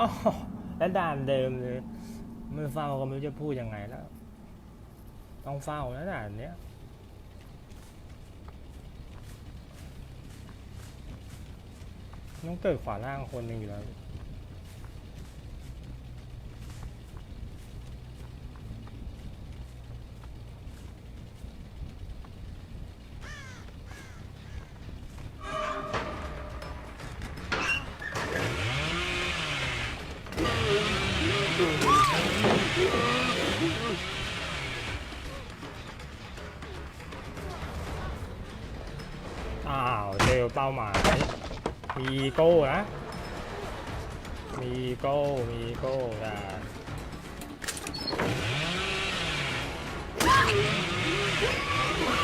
อ๋อแล้วด่านเดิมเลยไม่เฝ้าก็ไม่รู้จะพูดยังไงแล้ว ต้องเฝ้าแล้วด่านเนี้ยต้องเกิดขวาล่างคนหนึ่งอยู่แล้ว อ้าวเจอเป้าหมาย มีโก้นะ มีโก้ มีโก้แต่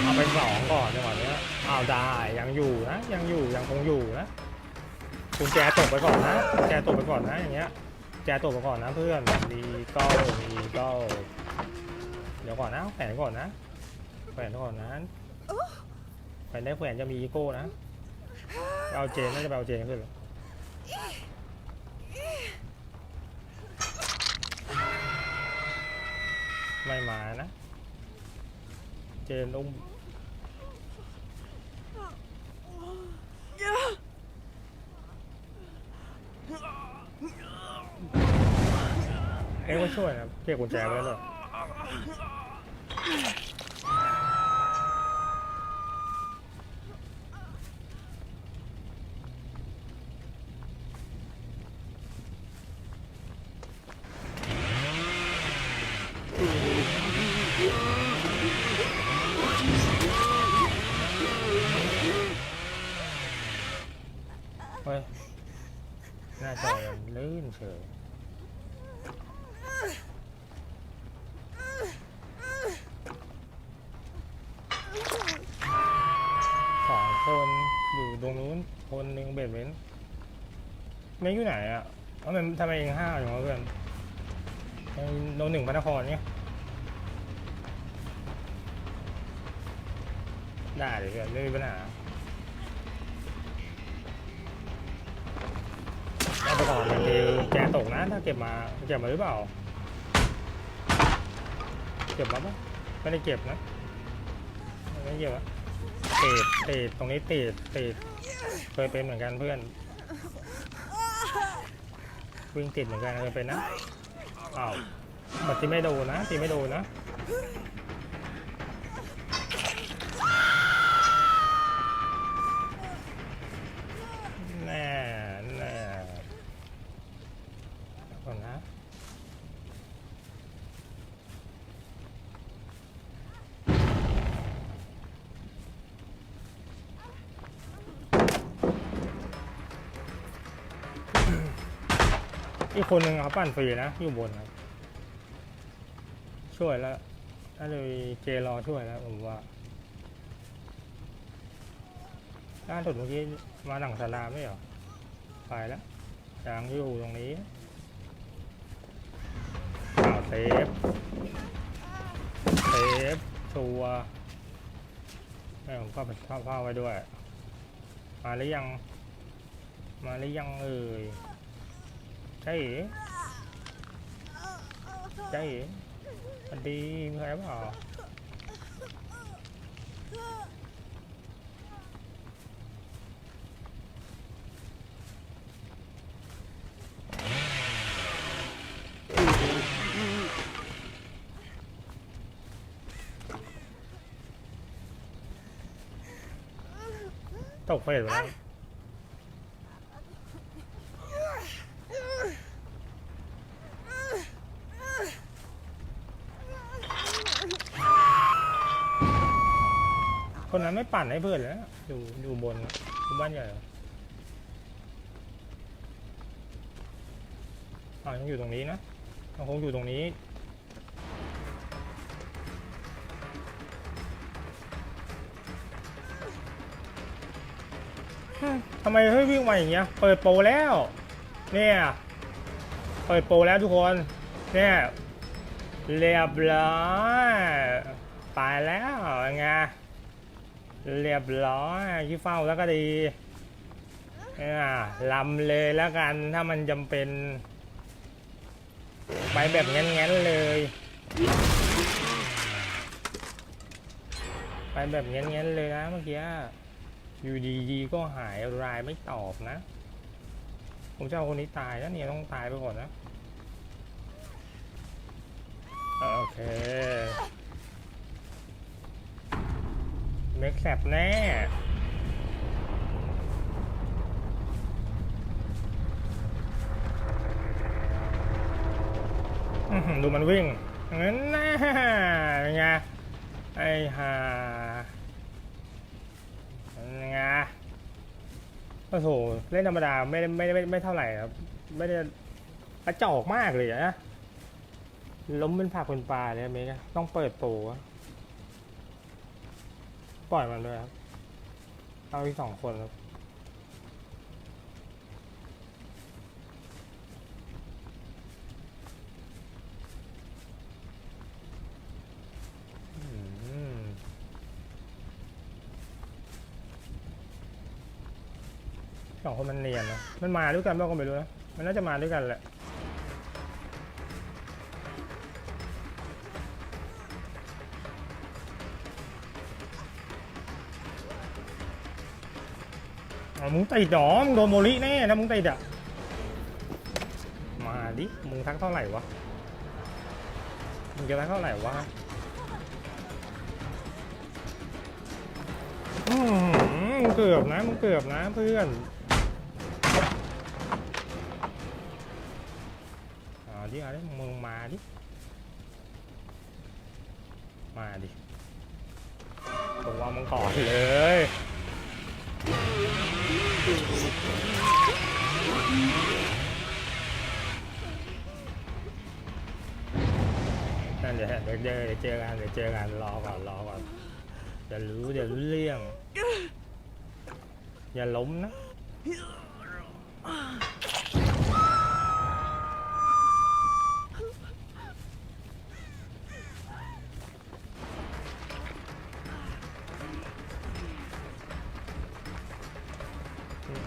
เอาไปสองก่อนจังหวะเนี้ยอ้าวได้ยังอยู่นะ ยังอยู่ยังคงอยู่นะกุญแจตกไปก่อนนะกุญแจตกไปก่อนนะอย่างเงี้ย แจตกไปก่อนนะเพื่อนมีโก้มีโก้เดี๋ยวก่อนนะแขวนก่อนนะแขวนก่อนนะแขวนได้แขวนจะมีอีโก้นะเอาเจนน่าจะไปเอาเจนขึ้นเหรอไม่มานะ เจนอุ้ม เอ้ยก็ช่วยนะเก็บกุญแจไว้เลยเฮ้ยหน้าจอยังลื่นเฉยสองคนอยู่ตรงนู้น คนหนึ่งเบ็ดเว้น ไม่อยู่ไหนอะเพราะมันทำไมเองห้าวอย่างวะเพื่อนไอ้โนหนึ่งพระนครเนี่ยได้เลยเพื่อนไม่มีปัญหาเอาไปก่อนบางทีแกตกนะถ้าเก็บมาเก็บมาหรือเปล่า เก็บมาปะไม่ได้เก็บนะไม่ได้เก็บอะเติดติดตรงนี้เติดติดเคยเป็นเหมือนกันเพื่อน วิ่งติดเหมือนกันเลยไปนะอ้าวแต่ที่ไม่โดนนะที่ไม่โดนนะ อีกคนหนึ่งเขาปั่นฟรีนะอยู่บนครับ ช่วยแล้วน่าจะมีเจรอช่วยแล้วผมว่าล่าสุดเมื่อกี้มาหลังสลาไม่หรอไปแล้วยังอยู่ตรงนี้อ้าวเซฟเซฟชัวแม่ผมก็เป็นข้าวผ้าไว้ด้วย มาหรือยัง มาหรือยังเอ่ย ใช่เอ๋ใช่เอ๋สวัสดีมีใครเปั่นให้เพื่อนเลยนะอยู่อยู่บนบ้านใหญ่หรออ่ายังอยู่ตรงนี้นะยังคงอยู่ตรงนี้ทำไมเฮ้ยวิ่งมาอย่างเงี้ย เปิดโปรแล้ว เนี่ย เปิดโปรแล้วทุกคน เนี่ย เรียบร้อยไปแล้วไง เรียบร้อยที่เฝ้าแล้วก็ดีลำเลยแล้วกันถ้ามันจำเป็น ไปแบบงั้นๆเลย ไปแบบงั้นๆเลยนะเมื่อกี้อยู่ดีๆก็หายรายไม่ตอบนะ ผมจะเอาคนนี้ตายนะเนี่ยต้องตายไปก่อนนะ โอเค เม็กแซบแน่ดูมันวิ่งงั้นนะเป็นไงไอ้ห่าไงโอ้โหเล่นธรรมดาไม่ได้ไม่ได้ไม่ไม่เท่าไหร่ครับ ไม่ได้กระจอกมากเลยนะล้มเป็นผักเป็นปลาเลยเมกต้องเปิดโปรอะ ปล่อยมันด้วยครับ เอาอีกสองคนครับ สองคนมันเนียนนะ มันมาด้วยกันบ้างก็ไม่รู้นะ มันน่าจะมาด้วยกันแหละ อ๋อมึงติดหรอมึงโดนโมลิแน่นะมึงติดอะมาดิมึงทักเท่าไหร่วะมึงจะทักเท่าไหร่วะอืมมึงเกือบนะมึงเกือบนะเพื่อนเอาดิเอาดิมึงมาดิมาดิผมว่ามึงก่อนเลย ยวเดี๋ยวเจอเดี๋ยวเจอกันเดี๋ยวเจอกันรอก่อนรอก่อนเดี๋ยวรู้เดี๋ยวรู้เรื่อง อย่าล้มนะ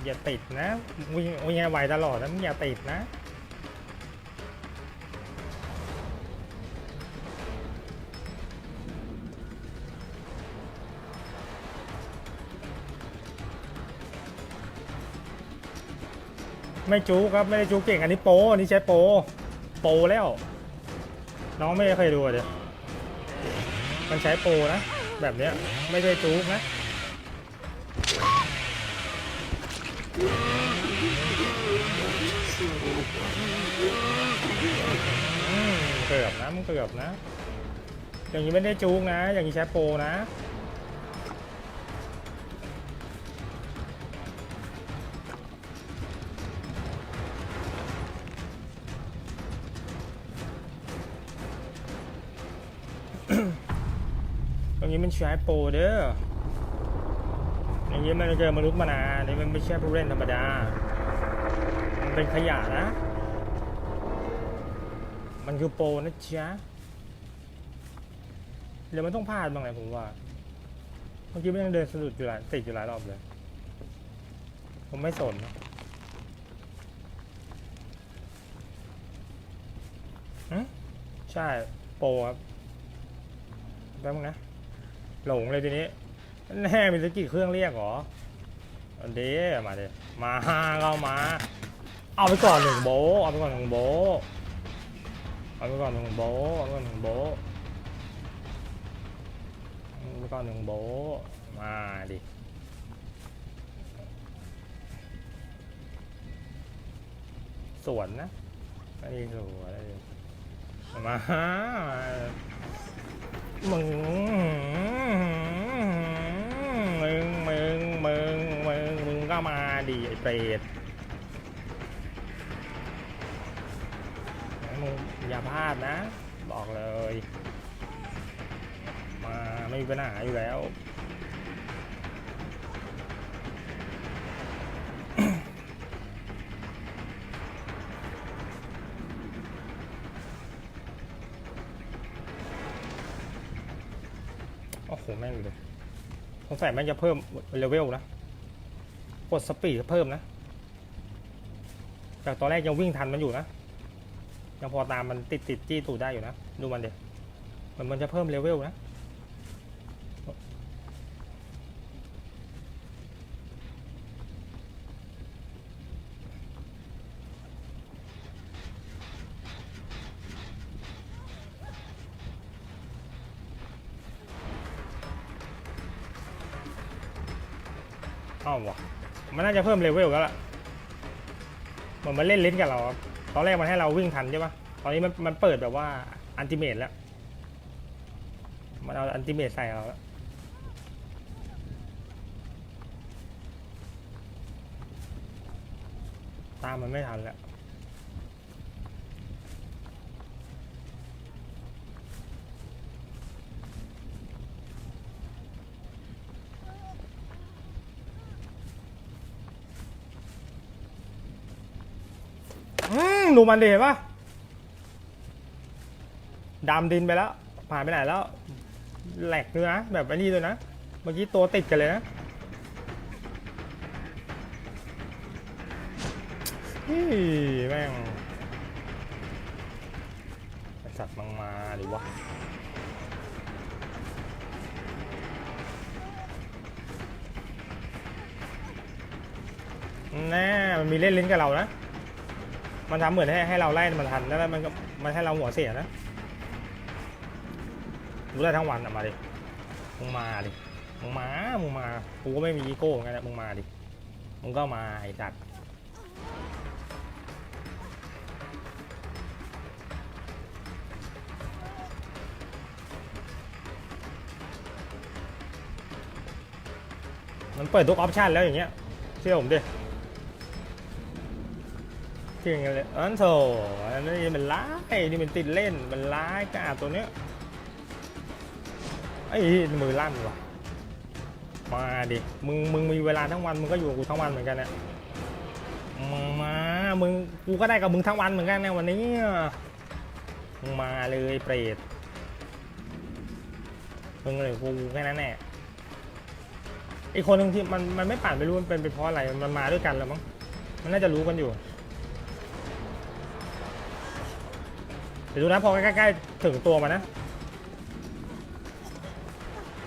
อย่าติดนะวิ่งวิ่งไวตลอดนะมึงอย่าติดนะ ไม่จูครับไม่ได้จูเก่งอันนี้โปอันนี้ใช้โปโปแล้ว น้องไม่เคยดูเดี๋ยวมันใช้โปนะ แบบเนี้ยไม่ได้จูกนะเกือบนะมันเกือบนะ อย่างนี้ไม่ได้จูกนะ อย่างนี้ใช้โปนะ นี้มันใช้โปรเด้ออย่างนี้มันเจอมนุษย์มานานนี่มันไม่ใช่ผู้เล่นธรรมดา มันเป็นขยะนะ มันคือโปรนะจ๊ะเดี๋ยวมันต้องพลาดบ้างไงผมว่า เมื่อกี้มันยังเดินสะดุดอยู่หลายติดอยู่หลายรอบเลย ผมไม่สนนะหึใช่ โปรครับแป๊บนึงนะ หลงเลยทีนี้แน่มีสกกี่เครื่องเรียกหรออันเดมาเดมาเข้ามา เอาไปก่อนหนึ่งโบเอาไปก่อนหนึ่งโบเอาไปก่อนหนึ่งโบเอาไปก่อนหนึ่งโบเอาไปก่อนหนึ่งโบมาดิสวนนะอันนี้สวนมามึงมึ ก็มาดิไอเปรตมึงอย่าพลาดนะ บอกเลย มาไม่มีปัญหาอยู่แล้วโอ้โหแม่งเลยสงสัยแม่งจะเพิ่มเลเวลนะ กดสปีดเพิ่มนะจากตอนแรกยังวิ่งทันมันอยู่นะยังพอตามมันติดติดจี้ตูดได้อยู่นะ ดูมันเด็มันมันจะเพิ่มเลเวลนะอ้าววะ มันน่าจะเพิ่มเลเวลแล้วล่ะเหมือนมันเล่นลิ้นกับเราตอนแรกมันให้เราวิ่งทันใช่ปะตอนนี้มันมันเปิดแบบว่าอันติเมตแล้ว มันเอาอันติเมตใส่เราแล้วตามมันไม่ทันแล้ว ดูมันดิเห็นปะดำดินไปแล้ว ผ่านไปไหนแล้ว แหลกเลยนะ แบบไอ้นี่เลยนะ เมื่อกี้ตัวติดกันเลยนะนี่แม่งไอสัตว์มังมาดิวะแน่มันมีเล่นลิ้นกับเรานะ มันทำเหมือนให้ให้เราไล่มันทันแล้วมันก็มันให้เราหัวเสียนะรู้ได้ทั้งวันอะมาดิมึงมาดิมึงมามึงมากูก็ไม่มีอีโก้เหมือนกันนะมึงมาดิมึงก็มาไอ้สัตว์มันเปิดทุกออปชันแล้วอย่างเงี้ยเชื่อผมดิ จริงเลยอันโถอันนี้มันร้ายนี่มันติดเล่นมันร้ายกาตัวเนี้ยไอ้มือลั่นว่ะมาดิมึงมึงมีเวลาทั้งวันมึงก็อยู่กับกูทั้งวันเหมือนกันเนี่ยมึงมามึงกูก็ได้กับมึงทั้งวันเหมือนกันเนี่ยวันนี้มึงมาเลยเปรตมึงเลยกูแค่นั้นแหละอีกคนหนึ่งที่มันมันไม่ปั่นไม่รู้มันเป็นเป็นเพราะอะไรมันมาด้วยกันแล้วมั้งมันน่าจะรู้กันอยู่ ดี๋ยวดูนะพอใกล้ๆถึงตัวมันนะ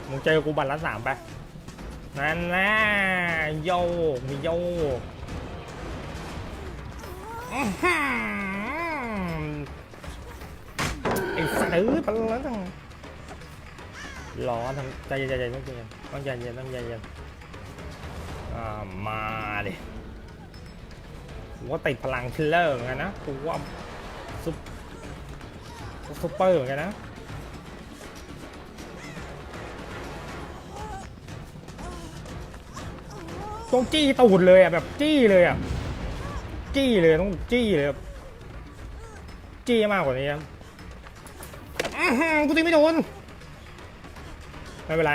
มึงเจอกูบัตรละสามไปนั่นนะโยมีโยไอ้สัตว์เอ้ยปันแล้วทั้งร้อนทั้งใจเย็นใจเย็นต้องใจเย็นต้องใจเย็นต้องใจเย็นอ่ามาดิว่าติดพลังคิลเลอร์เหมือนกันนะกูว่าซุป ซุปเปอร์เหมือนกันนะต้องจี้ตูดเลยอะแบบจี้เลยอะจี้เลยต้องจี้เลยจี้มากกว่านี้ครับกูตีไม่โดนไม่เป็นไร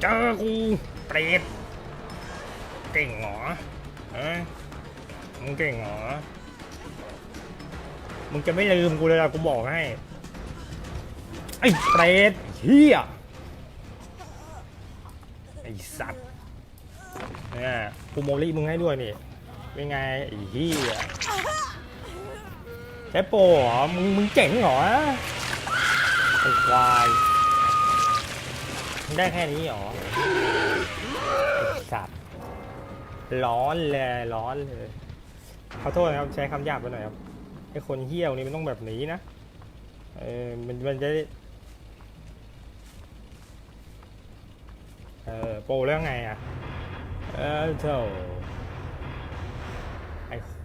เจอกูเปรตเก่งเหรอ ฮะมึงเก่งเหรอ มึงจะไม่ลืมกูเลยล่ะกูบอกให้ ไอ้เปรตเฮียไอ้สัตว์เนี่ยกูโมลี่มึงให้ด้วยนี่ เป็นไงไอ้เฮียใช้โปรเหรอมึงมึงเจ๋งเหรอไอ้ควายมึงได้แค่นี้เหรอไอ้สัตว์ ร้อนเลยร้อนเลยขอโทษนะครับใช้คำหยาบไปหน่อยครับไอ้คนเหี้ยวนี่มันต้องแบบนี้นะเออมันมันจะเออโปรแล้วไงอะเออเจ้า